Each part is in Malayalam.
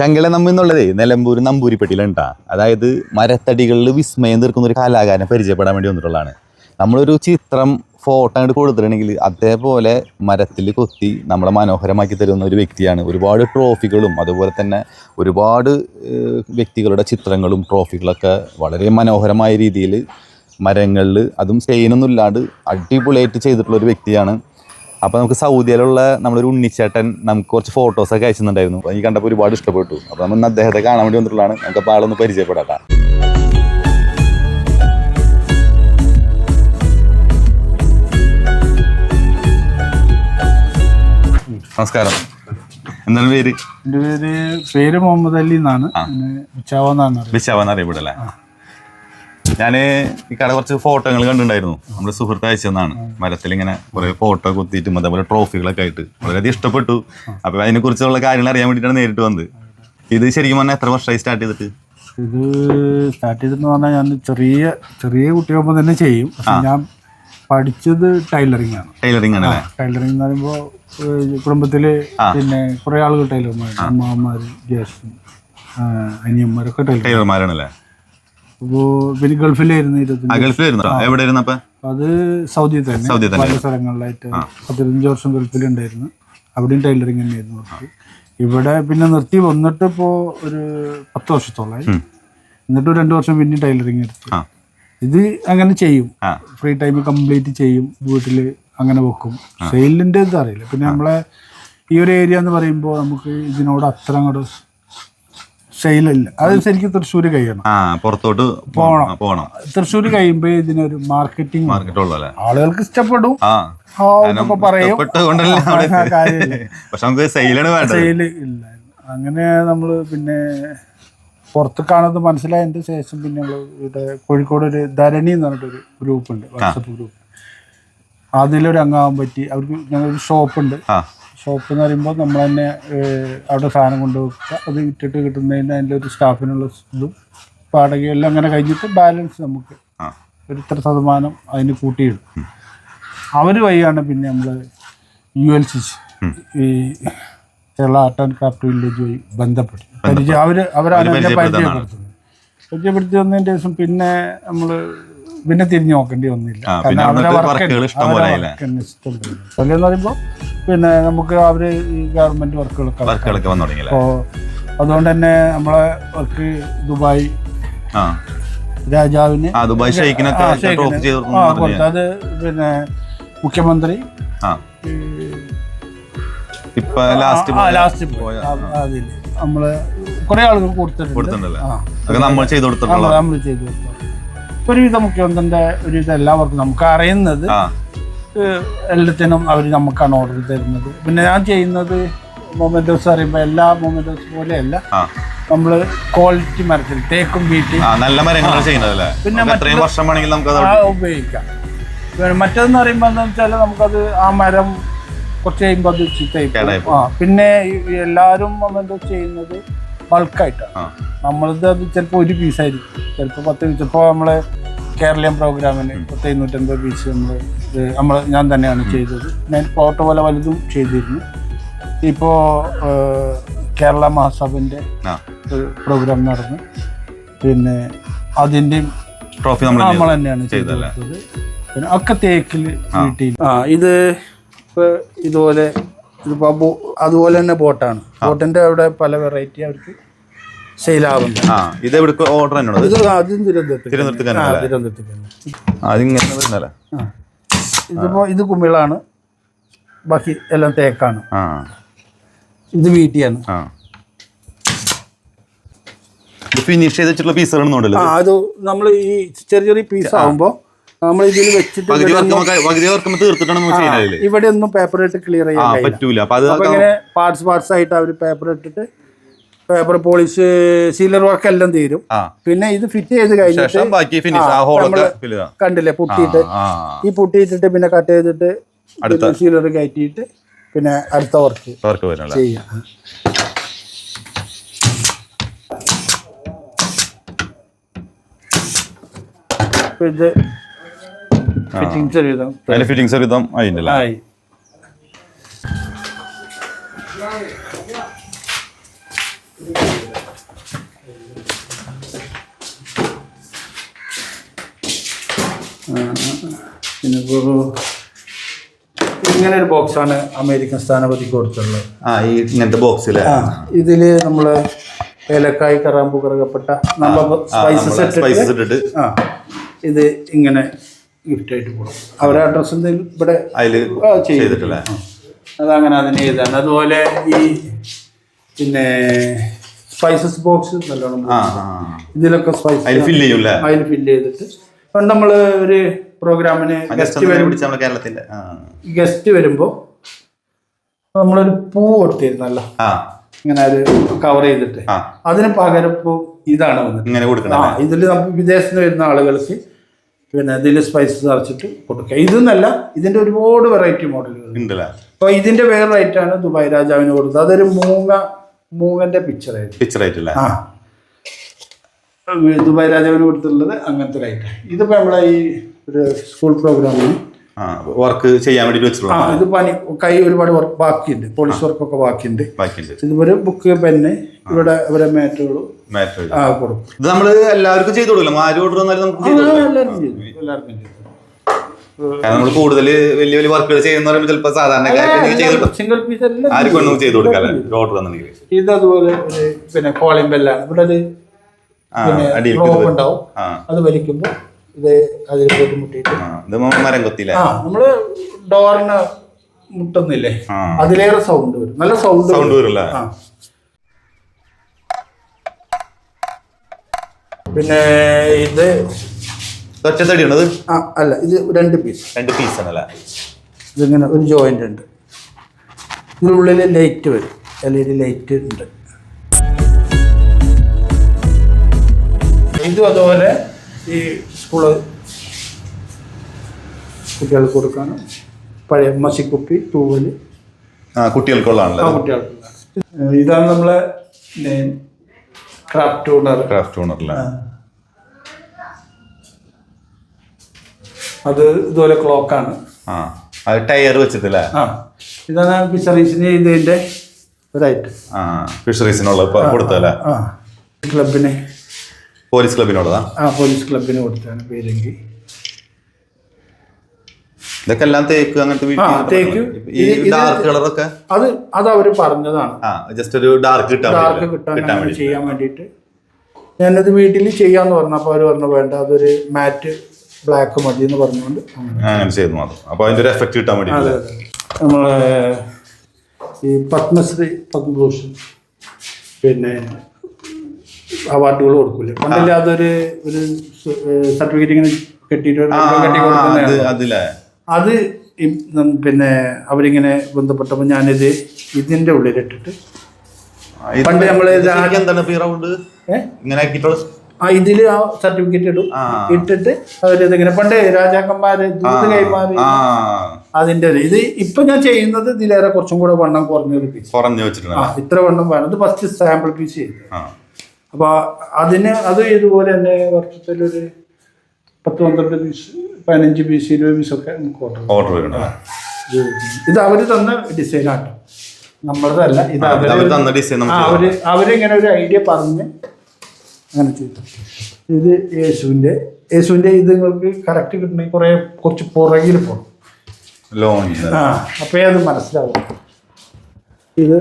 ചങ്കല നമ്മ എന്നുള്ളതേ നിലമ്പൂർ നമ്പൂരിപ്പെട്ടിയിലുണ്ടാ. അതായത് മരത്തടികളിൽ വിസ്മയം തീർക്കുന്ന ഒരു കലാകാരനെ പരിചയപ്പെടാൻ വേണ്ടി വന്നിട്ടുള്ളതാണ്. നമ്മളൊരു ചിത്രം ഫോട്ടോ അങ്ങോട്ട് കൊടുത്തിട്ടുണ്ടെങ്കിൽ അതേപോലെ മരത്തിൽ കൊത്തി നമ്മളെ മനോഹരമാക്കി തരുന്ന ഒരു വ്യക്തിയാണ്. ഒരുപാട് ട്രോഫികളും അതുപോലെ തന്നെ ഒരുപാട് വ്യക്തികളുടെ ചിത്രങ്ങളും ട്രോഫികളൊക്കെ വളരെ മനോഹരമായ രീതിയിൽ മരങ്ങളിൽ അതും സ്റ്റെയിനൊന്നും ഇല്ലാണ്ട് അടിപൊളിയായിട്ട് ചെയ്തിട്ടുള്ള ഒരു വ്യക്തിയാണ്. അപ്പോൾ നമുക്ക് സൗദിയിലുള്ള നമ്മളൊരു ഉണ്ണിച്ചേട്ടൻ നമുക്ക് കുറച്ച് ഫോട്ടോസൊക്കെ അയച്ചിട്ടുണ്ടായിരുന്നു. എനിക്ക് കണ്ടപ്പോൾ ഒരുപാട് ഇഷ്ടപ്പെട്ടു. അപ്പോൾ നമ്മൾ അദ്ദേഹത്തെ കാണാൻ വേണ്ടി വന്നിട്ടുള്ളതാണ്. നമുക്ക് അപ്പോൾ ആളൊന്ന് പരിചയപ്പെടാം നമസ്കാരം. എന്താണ് പേര്? എന്റെ പേര് പേര് മുഹമ്മദ് അലി എന്നാണ്. അറിയുന്നത് ബിശാവെന്ന് അറിയപ്പെടല്ലേ ഞാൻ ഈ കട കുറച്ച് ഫോട്ടോകൾ കണ്ടിട്ടുണ്ടായിരുന്നു. നമ്മുടെ സുഹൃത്ത് അയച്ചെന്നാണ് മരത്തിൽ ഇങ്ങനെ കുറെ ഫോട്ടോ കുത്തിയിട്ടും അതേപോലെ ട്രോഫികളൊക്കെ ആയിട്ട്. വളരെയധികം ഇഷ്ടപ്പെട്ടു. അപ്പൊ അതിനെ കുറിച്ചുള്ള കാര്യങ്ങൾ അറിയാൻ വേണ്ടിയിട്ടാണ് നേരിട്ട് വന്നത്. ഇത് ശരിക്കും പറഞ്ഞാൽ എത്ര വർഷമായി സ്റ്റാർട്ട് ചെയ്തിട്ട്? ഇത് സ്റ്റാർട്ട് ചെയ്തെന്ന് പറഞ്ഞാൽ ഞാൻ ചെറിയ ചെറിയ കുട്ടിയാകുമ്പോൾ തന്നെ ചെയ്യും. പക്ഷെ ഞാൻ പഠിച്ചത് ടൈലറിംഗ് ആണ്. ടൈലറിംഗ് ആണ് ടൈലറിംഗ് എന്ന് പറയുമ്പോൾ കുടുംബത്തിൽ പിന്നെ കുറെ ആളുകൾ ടൈലർമാർ അമ്മമാർ ജ്യേഷ്ഠൻ അനിയന്മാരൊക്കെ ടൈലർ ടൈലർമാരാണല്ലേ പിന്നെ ഗൾഫിലായിരുന്നു ആ ഇരുപത്തഞ്ച് ഗൾഫിൽ വരുന്നോ എവിടെ ആയിരുന്നു അപ്പൊ? അത് സൗദി തന്നെ സൗദി തന്നെ. പല സ്ഥലങ്ങളിലായിട്ട് പത്തിരുപത്തഞ്ച് വർഷം ഗൾഫിലുണ്ടായിരുന്നു. അവിടെയും ടൈലറിംഗ് തന്നെയായിരുന്നു ഇവിടെ പിന്നെ നിർത്തി വന്നിട്ട് ഇപ്പോ ഒരു പത്ത് വർഷത്തോളായി. എന്നിട്ട് രണ്ട് വർഷം പിന്നെ ടൈലറിങ് എടുത്തു. ഇത് അങ്ങനെ ചെയ്യും. ഫ്രീ ടൈം കംപ്ലീറ്റ് ചെയ്യും വീട്ടിൽ അങ്ങനെ വെക്കും. സെയിലിന്റെ ഇത് അറിയില്ല. പിന്നെ നമ്മളെ ഈ ഒരു ഏരിയ എന്ന് പറയുമ്പോൾ നമുക്ക് ഇതിനോട് അത്ര അങ്ങോട്ട് സെയിലില്ല അത് ശരിക്കും തൃശ്ശൂർ കഴിയണം. ആ പുറത്തോട്ട് പോകണം പോകണം തൃശ്ശൂർ കഴിയുമ്പോ ഇതിനൊരു മാർക്കറ്റിംഗ് ആളുകൾക്ക് ഇഷ്ടപ്പെടും. പറയും. പക്ഷെ നമുക്ക് സെയിലാണ് വേണ്ടത്. ഇല്ല. അങ്ങനെ നമ്മൾ പിന്നെ പുറത്ത് കാണുന്നത് മനസ്സിലായതിന്റെ ശേഷം പിന്നെ ഇവിടെ കോഴിക്കോട് ഒരു ധരണി എന്ന് പറഞ്ഞിട്ടൊരു ഗ്രൂപ്പ് ഉണ്ട് വാട്സപ്പ് ഗ്രൂപ്പ്. അതിലൊരു അംഗമാകാൻ പറ്റി. അവർക്ക് ഞങ്ങളൊരു ഷോപ്പുണ്ട്. ഷോപ്പ് എന്ന് പറയുമ്പോൾ നമ്മൾ തന്നെ അവിടെ സാധനം കൊണ്ടുപോകുക അത് ഇട്ടിട്ട് കിട്ടുന്നതിന് അതിന്റെ ഒരു സ്റ്റാഫിനുള്ള ഇതും വാടകയും എല്ലാം അങ്ങനെ കഴിഞ്ഞിട്ട് ബാലൻസ് നമുക്ക് ഒരു ഇത്ര ശതമാനം അതിന് കൂട്ടിയിടും. അവർ വഴിയാണ് പിന്നെ നമ്മൾ യു എൽ സി ഈ Kerala art and craft village വഴി ബന്ധപ്പെട്ടു. പരിചയം അവർ അവരാണ് എന്നെ പരിചയപ്പെടുത്തുന്നത്. പരിചയപ്പെടുത്തി വന്നതിന് ശേഷം പിന്നെ നമ്മൾ പിന്നെ തിരിഞ്ഞു നോക്കേണ്ടി വന്നില്ല. കാരണം അവരെ വർക്ക് ഇഷ്ടം പോലെ. എന്ന് പറയുമ്പോൾ പിന്നെ നമുക്ക് അവർ ഈ ഗവൺമെന്റ് വർക്കുകളൊക്കെ വർക്കുകളൊക്കെ വന്നു തുടങ്ങിയല്ലേ അപ്പോൾ അതുകൊണ്ട് തന്നെ നമ്മളെ വർക്ക് ദുബായ് ആ. രാജാവിന് ആ ദുബായ് ഷെയ്ക്കിനൊക്കെ ആ, ഷെയ്ഖിന്. ട്രോഫി ചെയ്തു ആ കൊടുത്തു. അത് പിന്നെ മുഖ്യമന്ത്രി ആ. ഇപ്പൊ ലാസ്റ്റ് ആ ലാസ്റ്റ് അതിൽ നമ്മൾ കുറെ ആളുകൾ കൊടുത്തിട്ടുണ്ട്. കൊടുത്തിട്ടുണ്ടല്ലേ ആ. അതൊക്കെ നമ്മൾ ചെയ്തു കൊടുത്തിട്ടുള്ള നമ്മൾ ചെയ്തു കൊടുത്തു. ഒരുവിധം മുഖ്യമന്ത്രിന്റെ ഒരുവിധ എല്ലാവർക്കും നമുക്ക് അറിയുന്നത് ആ. എല്ലാത്തിനും അവർ നമുക്കാണ് ഓർഡർ തരുന്നത്. പിന്നെ ഞാൻ ചെയ്യുന്നത് മൊമെന്റോസ് പറയുമ്പോൾ എല്ലാ മൊമെന്റോസ് പോലെയല്ല. നമ്മൾ ക്വാളിറ്റി മരത്തിൽ തേക്കും വീട്ടി നല്ല ചെയ്യുന്നതല്ലേ? പിന്നെ എത്രയും നമുക്ക് ഉപയോഗിക്കാം. മറ്റേതെന്ന് പറയുമ്പോൾ എന്താ വെച്ചാൽ നമുക്കത് ആ മരം കുറച്ച് കഴിയുമ്പോൾ അത് ചീത്തയായി ആ പിന്നെ എല്ലാവരും മൊമെന്റോ ചെയ്യുന്നത് ബൾക്കായിട്ടാണ് നമ്മളത് അത് ചിലപ്പോൾ ഒരു പീസായിരിക്കും ചിലപ്പോൾ പത്ത് പീസ് ഇപ്പോൾ കേരളീയം പ്രോഗ്രാമിന് പത്ത് എഴുന്നൂറ്റമ്പത് പീസ് നമ്മൾ നമ്മൾ ഞാൻ തന്നെയാണ് ചെയ്തത്. ഞാൻ ഫോട്ടോ പോലെ വലുതും ചെയ്തിരുന്നു. ഇപ്പോൾ കേരള മഹാസഭന്റെ ഒരു പ്രോഗ്രാം നടന്നു. പിന്നെ അതിന്റെയും ട്രോഫി നമ്മൾ നമ്മൾ തന്നെയാണ് ചെയ്തത് പിന്നെ ഒക്കെ തേക്കിൽ വീട്ടിൽ ആ ഇത് ഇപ്പോൾ ഇതുപോലെ ഇതിപ്പോൾ അതുപോലെ തന്നെ ബോട്ടാണ്. ബോട്ടിന്റെ അവിടെ പല വെറൈറ്റി അവർക്ക് സെയിലാവുന്നുണ്ട് ആ ഇത് ഓർഡർ തന്നെയാണ് ഇത് ആദ്യം തിരുവനന്തപുരത്ത് തിരുവനന്തപുരത്ത് ആ തന്നെ തിരുവനന്തപുരത്ത് തന്നെ. അതിങ്ങനെ വരുന്നല്ലേ ആ. ഇതിപ്പോ ഇത് കുമിളാണ്. ബാക്കി എല്ലാം തേക്കാണ്. ആ. ഇത് വീട്ടിയാണ്. ആ. ഇത് ഫിനിഷ് ചെയ്ത് വെച്ചിട്ടുള്ള ആ അത് നമ്മൾ ഈ ചെറിയ ചെറിയ പീസ് ആവുമ്പോൾ നമ്മൾ ഇതിൽ വെച്ചിട്ട് പകുതി വർക്ക് നമുക്ക് പകുതി വർക്ക് നമ്മൾ തീർത്തിട്ടാണ് നമ്മൾ ചെയ്യുന്നത് ഇവിടെ ഒന്നും പേപ്പർ ഇട്ട് ക്ലിയർ ആ ചെയ്യാൻ കഴിയില്ല. പറ്റൂല. അപ്പൊ അത് അപ്പൊ ഇങ്ങനെ പാർട്സ് പാർട്സ് ആയിട്ട് അവർ പേപ്പർ ഇട്ടിട്ട് പേപ്പർ പോളിഷ് സീലർ വർക്ക് എല്ലാം തീരും. പിന്നെ ഇത് ഫിറ്റ് ചെയ്ത് കഴിഞ്ഞിട്ട്. കണ്ടില്ലേ പുട്ടിയിട്ട്. ഈ പുട്ടിയിട്ടിട്ട് പിന്നെ കട്ട് ചെയ്തിട്ട് സീലർ കയറ്റിയിട്ട് പിന്നെ അടുത്ത വർക്ക് വർക്ക് ചെയ്യാം. ഫിറ്റിംഗ് ഇത് ഫിറ്റിങ്സ് ഒരു വിധം. അതിന്റെ ആയി. പിന്നെ ഇപ്പോൾ ഇങ്ങനെ ഒരു ബോക്സാണ് അമേരിക്കൻ സ്ഥാനപതി കൊടുത്തുള്ളത് ആ ഈ ഇങ്ങനത്തെ ബോക്സിൽ ആ ഇതിൽ നമ്മൾ ഏലക്കായ് കറാമ്പു കറകപ്പെട്ട നമ്മൾ സ്പൈസസ് സ്പൈസസ് ഇട്ടിട്ട് ആ ഇത് ഇങ്ങനെ ഗിഫ്റ്റ് ആയിട്ട് കൊടുക്കും. അവരുടെ അഡ്രസ്സ് എന്തെങ്കിലും ഇവിടെ അതിൽ. ചെയ്തിട്ടില്ലേ. അതങ്ങനെ അതിന് ചെയ്താണ് അതുപോലെ ഈ പിന്നെ സ്പൈസസ് ബോക്സ് നല്ലോണം ഇതിലൊക്കെ സ്പൈസ് അതിൽ ഫില്ല് ചെയ്തിട്ട് പണ്ട് നമ്മൾ ഒരു പ്രോഗ്രാമിന് ഗസ്റ്റ് ഒന്ന് വരും പിടിച്ച നമ്മുടെ കേരളത്തിന്റെ ഗസ്റ്റ് വരുമ്പോൾ നമ്മളൊരു പൂ കൊടുത്തിരുന്നല്ലോ. ഇങ്ങനെ ഒരു കവർ ചെയ്തിട്ട്. അതിന് പകരം ഇപ്പോൾ ഇതാണ് വന്നത്. ഇങ്ങനെ ആ കൊടുക്കണം ഇതിൽ നമുക്ക് വിദേശത്ത് നിന്ന് വരുന്ന ആളുകൾക്ക് പിന്നെ ഇതിൽ സ്പൈസസ് നിറച്ചിട്ട് കൊടുക്കുക. ഇതെന്നല്ല ഇതിന്റെ ഒരുപാട് വെറൈറ്റി മോഡലുകൾ ഉണ്ടല്ലേ? അപ്പോൾ ഇതിന്റെ വേറെ ഐറ്റാണ് ദുബായ് രാജാവിന് കൊടുത്തത്. അതൊരു മൂങ്ങ മൂങ്ങന്റെ പിക്ചറായിട്ട് പിക്ചർ ആയിട്ടില്ലേ? ആ. ദുബായ് രാജാവിന് കൊടുത്തിട്ടുള്ളത് അങ്ങനത്തെ ഒരു ഐറ്റം ഇതിപ്പോൾ നമ്മളെ ഈ ഒരു സ്കൂൾ പ്രോഗ്രാമിന് വർക്ക് ചെയ്യാൻ വേണ്ടി വെച്ചിട്ടുള്ള ഇത് പണി കൈ ഒരുപാട് വർക്ക് ബാക്കിയുണ്ട്. പോളിഷ് വർക്കൊക്കെ ബാക്കിയുണ്ട്. ബാക്കിയുണ്ട്. ഇതുപോലെ ബുക്ക് പെന്ന് ഇവിടെ ഇവരെ മാറ്റുകളും ആ കൊടുക്കും. ഇത് നമ്മൾ എല്ലാവർക്കും ചെയ്തു കൊടുക്കില്ല? ആര് ഓർഡർ വന്നാലും നമുക്ക് ചെയ്തു എല്ലാവർക്കും ചെയ്തു കാരണം നമ്മൾ കൂടുതൽ വലിയ വലിയ വർക്കുകൾ ചെയ്യുന്ന പറയുമ്പോൾ ചിലപ്പോൾ എല്ലാം ആർക്കും ചെയ്തു കൊടുക്കാം ഓർഡർ ഇത് അതുപോലെ പിന്നെ കോളിംഗ് ബെല്ലാണ് ഇവിടെ പിന്നെ റോപ്പ് ഉണ്ടാവും. അത് വലിക്കുമ്പോൾ ഇത് അതിൽ പോയിട്ട് മുട്ടിയിട്ട് മരം കൊത്തിയില്ലേ? ആ നമ്മൾ ഡോറിന് മുട്ടുന്നില്ലേ അതിലേറെ സൗണ്ട് വരും. നല്ല സൗണ്ട് സൗണ്ട് വരില്ല? പിന്നെ ഇത് ഒറ്റത്തടി ആ അല്ല ഇത് രണ്ട് പീസ് രണ്ട് പീസ് ആണല്ലേ? ഇതിങ്ങനെ ഒരു ജോയിന്റ് ഉണ്ട്. ഇതിനുള്ളിൽ ലൈറ്റ് വരും. എൽ ഇ ഡി ലൈറ്റ് ഉണ്ട്. ഇതും അതുപോലെ ഈ സ്കൂൾ കുട്ടികൾക്ക് കൊടുക്കാനും പഴയ മസിക്കുപ്പി തൂവൽ. ആ കുട്ടികൾക്കുള്ളതാണല്ലോ? ആ കുട്ടികൾക്ക് ഇതാണ് നമ്മളെ ക്രാഫ്റ്റ് ഓണർ ക്രാഫ്റ്റ് ഓണറിലെ അത് ഇതുപോലെ ക്ലോക്കാണ് ആ അത് ടയർ വെച്ചിട്ടില്ലേ? ആ ഇതാണ് ഫിഷറീസിന് ഇതിന്റെ ഒരൈറ്റം ആ ഫിഷറീസിനുള്ള കൊടുത്തല്ലേ ആ ക്ലബിന് പോലീസ് ക്ലബിനുള്ളതാ ആ പോലീസ് ക്ലബിന് കൊടുത്താണ് പേരെങ്കിൽ. ഇതൊക്കെ എല്ലാം തേക്ക്. അങ്ങനത്തെ തേക്ക്. ഈ ഡാർക്ക് കളറൊക്കെ അത് അത് അവർ പറഞ്ഞതാണ്. ആ ജസ്റ്റ് ഒരു ഡാർക്ക് കിട്ടാൻ ഡാർക്ക് കിട്ടാൻ ചെയ്യാൻ വേണ്ടിയിട്ട്. ഞാനത് വീട്ടിൽ ചെയ്യാന്ന് പറഞ്ഞപ്പോൾ അവർ പറഞ്ഞു വേണ്ട അതൊരു മാറ്റ് ബ്ലാക്ക് മതി എന്ന് പറഞ്ഞുകൊണ്ട് അങ്ങനെ ചെയ്തു മാത്രം. അപ്പൊ അതിന്റെ ഒരു എഫക്ട് കിട്ടാൻ വേണ്ടി നമ്മളെ ഈ പത്മശ്രീ പത്മഭൂഷൺ. പിന്നെ അവാർഡുകൾ കൊടുക്കൂലേ പണ്ടല്ലേ അതൊരു ഒരു സർട്ടിഫിക്കറ്റ് ഇങ്ങനെ കെട്ടിയിട്ട് കെട്ടി അത് പിന്നെ അവരിങ്ങനെ ബന്ധപ്പെട്ടപ്പോൾ ഞാനിത് ഇതിന്റെ ഉള്ളിലിട്ടിട്ട് പണ്ട് ഏഹ് ഇങ്ങനെ ആ ഇതിൽ ആ സർട്ടിഫിക്കറ്റ് ഇടും. ഇട്ടിട്ട് അവരിതിങ്ങനെ പണ്ട് രാജാക്കന്മാര് ദൂത് കൈമാറി അതിന്റെ ഇത് ഇപ്പൊ ഞാൻ ചെയ്യുന്നത് ഇതിലേറെ കുറച്ചും കൂടെ വണ്ണം കുറഞ്ഞു ആ വെച്ചിട്ടുണ്ട് ഇത്ര വണ്ണം വേണം. ഇത് ഫസ്റ്റ് സാമ്പിൾ പീസ് ചെയ്തു. അപ്പൊ അതിന് അത് ഇതുപോലെ തന്നെ വർഷത്തിലൊരു പത്ത് പന്ത്രണ്ട് പീസ് പതിനഞ്ച് പീസ് ഇരുപത് പീസൊക്കെ നമുക്ക് ഓർഡർ ഓർഡർ ഇത് അവർ തന്ന ഡിസൈനാട്ടോ നമ്മളതല്ല ഇത് അവർ അവരിങ്ങനെ ഒരു ഐഡിയ പറഞ്ഞ് അങ്ങനെ ചെയ്തു. ഇത് യേശുവിന്റെ യേശുവിന്റെ ഇത് നിങ്ങൾക്ക് കറക്റ്റ് കിട്ടണമെങ്കിൽ കുറേ കുറച്ച് പുറകിൽ പോകണം ആ അപ്പോഴേ അത് മനസ്സിലാവും ഇത്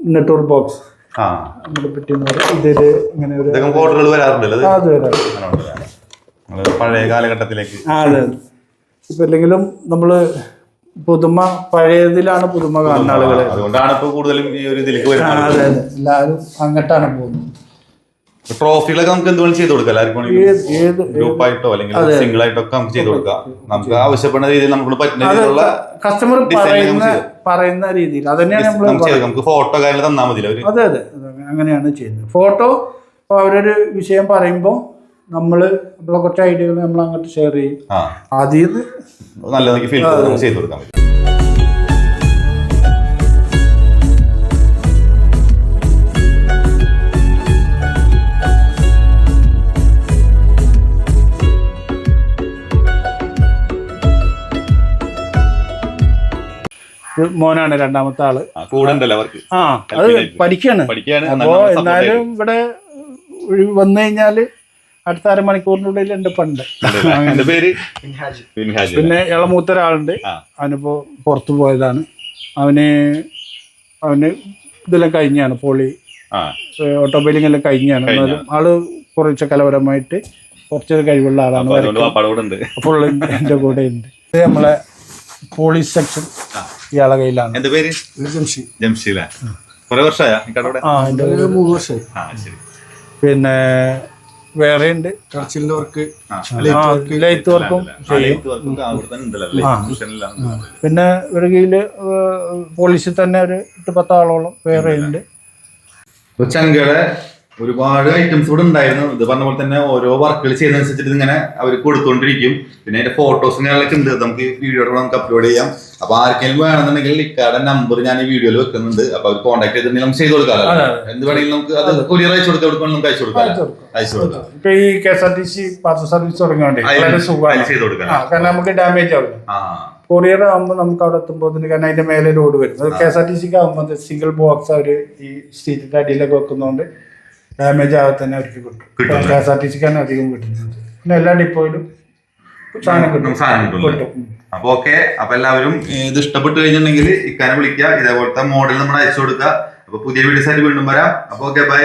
നെറ്റ്വർക്ക് ബോക്സ് നമ്മുടെ പറയും ഇങ്ങനെ ഒരു വരാറുണ്ടല്ലോ അത്? നമ്മൾ പഴയ കാലഘട്ടത്തിലേക്ക്. അതെ ഇപ്പം അല്ലെങ്കിലും നമ്മൾ പുതുമ പഴയതിലാണ് പുതുമ കാണുന്ന ആളുകൾ അതുകൊണ്ടാണ് ഇപ്പൊ കൂടുതലും ഈ ഒരു ഇതിലേക്ക് വരുന്നത്. അതെ അതെ. എല്ലാവരും അങ്ങോട്ടാണ് പോകുന്നത്. ട്രോഫികളൊക്കെ നമുക്ക് എന്തുവേണം ചെയ്ത് കൊടുക്കാം. എല്ലാവർക്കും ഗ്രൂപ്പായിട്ടോ അല്ലെങ്കിൽ സിംഗിൾ ആയിട്ടോ ഒക്കെ നമുക്ക് ചെയ്ത് കൊടുക്കാം. നമുക്ക് ആവശ്യപ്പെടുന്ന രീതിയിൽ നമുക്ക് പറ്റുന്ന രീതിയിലുള്ള കസ്റ്റമർ പറയുന്ന പറയുന്ന രീതിയിൽ. അതന്നെയാണ് നമുക്ക് ഫോട്ടോ കാര്യങ്ങൾ തന്നാൽ മതി അതെ അതെ. അങ്ങനെയാണ് ചെയ്യുന്നത്. ഫോട്ടോ അവരൊരു വിഷയം പറയുമ്പോൾ നമ്മൾ നമ്മളെ കുറച്ച് ഐഡിയകൾ നമ്മൾ അങ്ങോട്ട് ഷെയർ ചെയ്യും. ആ. ആദ്യം നല്ല ഫീൽ ചെയ്തു ചെയ്ത് കൊടുക്കാൻ പറ്റും. മോനാണ് രണ്ടാമത്തെ ആൾ. ആ, കൂടെ അവർക്ക്. ആ അത് പഠിക്കാണ്. അപ്പോ എന്നാലും ഇവിടെ വന്നു കഴിഞ്ഞാൽ അടുത്ത അരമണിക്കൂറിനുള്ളിൽ ഉണ്ട് പണ്ട് എന്റെ പേര്? പിന്നെ ഇള ഒരാളുണ്ട് ആ. അവനിപ്പോ പുറത്തു പോയതാണ്. അവന് അവന് ഇതെല്ലാം കഴിഞ്ഞാണ് പോളി. ആ. ഓട്ടോബൈലിംഗ് എല്ലാം കഴിഞ്ഞാണ്. എന്നാലും ആൾ കുറച്ച് കലപരമായിട്ട് കുറച്ചൊരു കഴിവുള്ള ആളാണ് ഫുള്ള് എന്റെ കൂടെ ഉണ്ട്. ഇത് നമ്മളെ പോളീസ് സെക്ഷൻ. ഇയാളെ കയ്യിലാണ്. എന്റെ പേര്? ജംഷീല കുറെ വർഷമായ ആ എന്റെ മൂന്ന് വർഷമായി. ആ ശരി. പിന്നെ വേറെ ഉണ്ട്. വർക്ക്. ലൈറ്റ് വർക്കും. ചെയ്യും. പിന്നെ ഒരു കീഴിൽ പോളിസിൽ തന്നെ ഒരു എട്ട് പത്താളോളം വേറെ ഉണ്ട്. ചങ്കയുടെ ഒരുപാട് ഐറ്റംസ് ഇവിടെ ഉണ്ടായിരുന്നു. ഇത് പറഞ്ഞ പോലെ തന്നെ ഓരോ വർക്കുകൾ ചെയ്യുന്നതനുസരിച്ചിട്ട് ഇങ്ങനെ അവർ കൊടുത്തോണ്ടിരിക്കും. പിന്നെ അതിന്റെ ഫോട്ടോസും കാര്യങ്ങളൊക്കെ ഉണ്ട്. നമുക്ക് വീഡിയോ നമുക്ക് അപ്ലോഡ് ചെയ്യാം. അപ്പൊ ആർക്കെങ്കിലും വേണമെന്നുണ്ടെങ്കിൽ ലിക്കാടെ നമ്പർ ഞാൻ ഈ വീഡിയോയിൽ വെക്കുന്നുണ്ട്. അപ്പൊ അവർ കോൺടാക്ട് ചെയ്തിട്ടുണ്ടെങ്കിൽ നമുക്ക് ചെയ്ത് കൊടുക്കാം. എന്ത് വേണമെങ്കിലും നമുക്ക് അത് കൊറിയർ അയച്ചു കൊടുക്കാൻ കൊടുക്കണം നമുക്ക് അയച്ചു കൊടുക്കാം. അയച്ചു കൊടുക്കാം. ഇപ്പൊ ഈ K S R T C parcel service തുടങ്ങിയോണ്ടേ ചെയ്ത് കൊടുക്കാം. കാരണം നമുക്ക് ഡാമേജ് ആവില്ല. കൊറിയർ ആകുമ്പോൾ നമുക്ക് അവിടെ എത്തുമ്പോൾ കാരണം അതിന്റെ മേലെ ലോഡ് വരുന്നത്. കെ എസ് ആർ ടി സിക്ക് ആകുമ്പോൾ സിംഗിൾ ബോക്സ് അവർ ഈ സീറ്റിന്റെ അടിയിലൊക്കെ വെക്കുന്നതുകൊണ്ട് ഡാമേജ് ആകാതെ തന്നെ അവർക്ക് കിട്ടും. കെ എസ് ആർ ടി സിക്കാണ് അധികം കിട്ടുന്നത്. പിന്നെ എല്ലാ ഡിപ്പോയിലും സാധനം കിട്ടും. സാധനം കിട്ടും. അപ്പൊ ഓക്കെ അപ്പൊ എല്ലാവരും ഇത് ഇഷ്ടപ്പെട്ട് കഴിഞ്ഞിട്ടുണ്ടെങ്കിൽ ഇക്കാനെ വിളിക്കുക. ഇതേപോലത്തെ മോഡൽ നമ്മൾ അയച്ചു കൊടുക്കുക. അപ്പൊ പുതിയ വീഡിയോസ് ആയിട്ട് വീണ്ടും വരാം. അപ്പൊ ഓക്കെ ബൈ